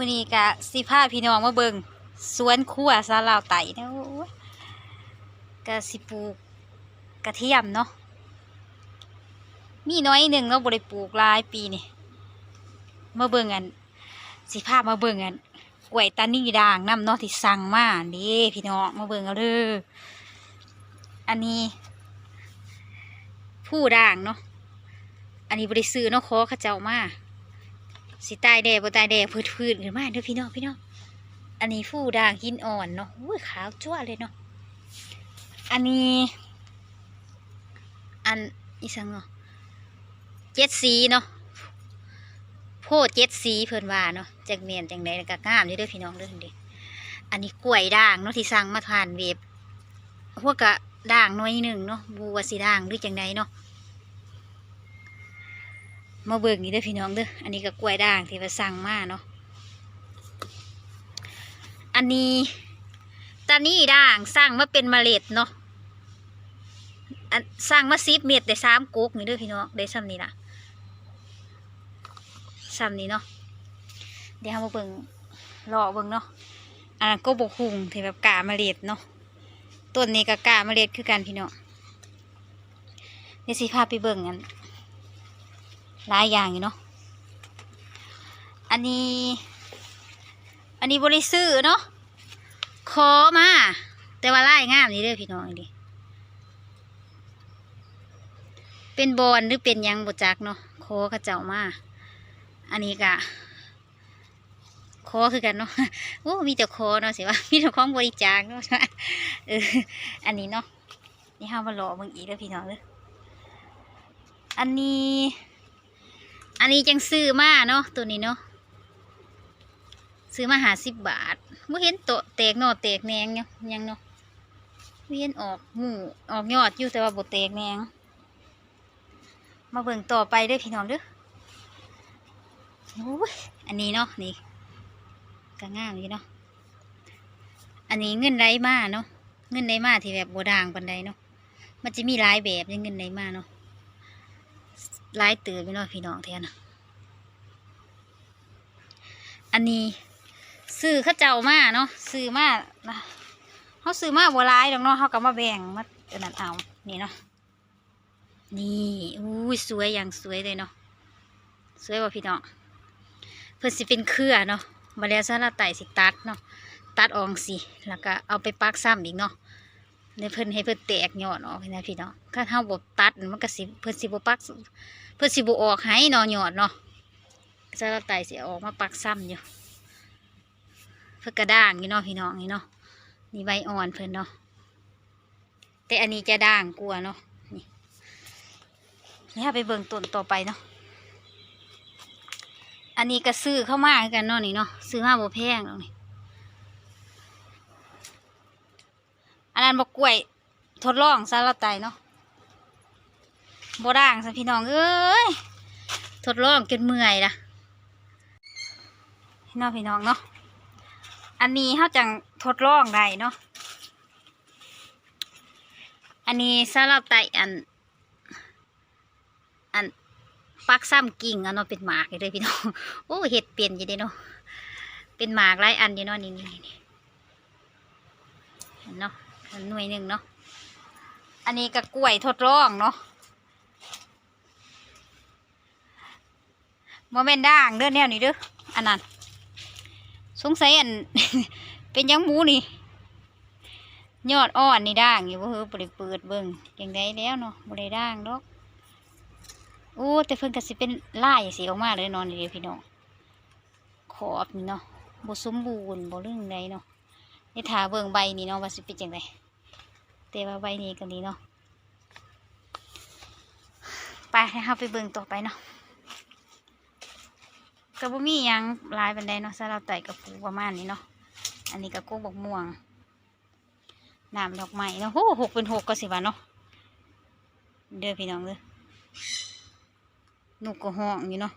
มื้อนี้กะสิพาพี่น้องมาเบิ่งสวนครัวซาลาวไตเนาะกะสิปลูกกระเทียมเนาะมีน้อยหนึ่งเนาะบ่ได้ปลูกหลายปีนี่มาเบิ่งอัน สิพามาเบิ่งอันกล้วยตานีด่างน้ำเนาะที่สั่งมานี่พี่น้องมาเบิ่งเอาเด้ออันนี้ ผู้ด่างเนาะอันนี้บ่ได้ซื้อเนาะขอเขาเจ้ามา สิตายแดดบ่ตายแดดพืดพืดขึ้นมาเด้อพี่น้องพี่น้องอันนี้ฟูด่างหินอ่อนเนาะอุ้ยขาวจ้วเลยเนาะอันนี้ อันอีสังเนาะเจ็ดสีเนาะโพดเจ็ดสีเพิ่นว่าเนาะจากเมียนจังใดก็งามอยู่เด้อพี่น้องเด้อดิอันนี้กล้วยด่างเนาะที่สั่งมาทานเวฟพวกกะด่างหน้อยหนึ่งเนาะบัวสีด่างหรือจังใดเนาะ มาเบิ่งนี่เด้อพี่น้องเด้อ อันนี้ก็กล้วยด่างที่ว่าสั่งมาเนาะ อันนี้ตานี่ด่างสั่งมาเป็นเมล็ดเนาะอันสั่งมาสิบเม็ดได้สามกุ๊กนี่เด้อพี่น้องได้ซ้ำนี่ล่ะซ้ำนี่เนาะ เดี๋ยวมาเบิ่งรอเบิ่งเนาะ อันนั้นก็บกหุงที่แบบกาเมล็ดเนาะ ต้นนี้ก็กาเมล็ดคือกันพี่น้องเดี๋ยวสิพาไปเบิ่งกัน หลายอย่างอยู่เนาะอันนี้ อันนี้บริซื้อเนาะขอมา แต่ว่าไลายงามนี่เด้อพี่น้องดิเป็นบอลหรือเป็นยังบจักเนาะขอเขาเจ้ามา อันนี้กะขอคือกันเนาะโอ้มีแต่ขอเนาะสิว่ามีแต่ของบริจาคเนาะเอออันนี้เนาะนี่ห้ามมาหล่อมึงอีกแล้วพี่น้องเลยอันนี้ อันนี้จังซื้อมาเนาะตัวนี้เนาะซื้อมาหาสิบบาทเมื่อเห็นโตะแตกหนอแตกแหนงเนี่ยยังเนาะไม่เห็นออกหมูออกยอดอยู่แต่ว่าบแตกแหนงมาเบิ่งต่อไปด้วยพี่น้องเด้ออ้ยอันนี้เนาะนี่ก็ง่ามอยู่เนาะอันนี้เงินไรมาเนาะเงินไรมาที่แบบโบด่างปันใดเนาะมันจะมีหลายแบบยังเงินไรมาเนาะ ลายตื่นไปหน่อยพี่น้องแทนน่ะอันนี้ซื้อข้าเจ้ามาเนาะซื้อมานะเขาซื้อมาบัวลายดอกเนาะเขาก็มาแบ่งมาเอันนั้นเอานี่เนาะนี่อุ้สวยอย่างสวยเลยเนาะสวยว่ะพี่น้องเพื่อสิเป็นเครือเนาะมาแล้วซะละไต่สิตัดเนาะตัดอองสิแล้วก็เอาไปปักซ้ำอีกเนาะ ในเพิ่นให้เพิ่นแตกยอดออกนะพี่น้องถ้าเฮาบ่ตัดมันก็สิเพิ่นสิบ่ปักเพิ่นสิบ่ออกให้เนอยอดเนาะสลับไตเสิออกมาปักซ้ำอยู่เพิ่นกระด้างอยู่เนาะพี่น้องนี่เนาะนี่ใบอ่อนเพิ่นเนาะแต่อันนี้จะด่างกลัวเนาะนี่นี่ค่ะไปเบิ่งต้นต่อไปเนาะอันนี้ก็ซื้อเข้ามาคือกันเนาะนี่เนาะซื้อมาบ่แพงหรอกนี่ อันนั้นบอกกล้วย ทดลองซาลาไตเนาะบด่างสัพี่น้องเอ้ยทดลองจนเมื่อยละพี่น้องพี่น้องเนาะอันนี้เขาจังทดลองได้เนาะอันนี้ซาลาไตอัน อันปักซ้ำกิ่งอันเนาะเป็นหมากเลยพี่น้องโอ้เห็ดเปลี่ยนอยู่เด้เนาะเป็นหมากหลายอันอยู่เนาะนี่นี่นี่เห็นเนาะ หน่วยหนึ่งเนาะ อันนี้ก็กล้วยทดลองเนาะโมเมนด่างเด้อแนวนี้เด้อ อันนั้น สงสัยอัน เป็นยังหมูนี่ ยอดอ่อนนี่ด่างอยู่บ่เฮ้ยบริเปิดเบิ่งอยังไดแล้วเนาะบริด่างดอกโอ้แต่เพิ่นก็สิเป็นลายสีออกมาเลยนอนเดียวพี่น้องขอบนี่เนาะบ่สมบูรณ์บ่เรื่องใดเนาะ นี่ถาเบิ่งใบนี้เนาะว่าสิเป็นจังไดแต่ว่าใบนี้ก็นี้เนาะไปนะคะไปเบิ่งต่อไปเนาะก็บ่มีหยังลายบันไดเนาะสำหรับไต่กับปูประมาณนี้เนาะอันนี้ก็โกกบกม่วงน้ำดอกไม้เนาะโหหกเป็นหกก็สิว่าเนาะเด้อพี่น้องเด้อนุกก็ห้องอยู่เนาะ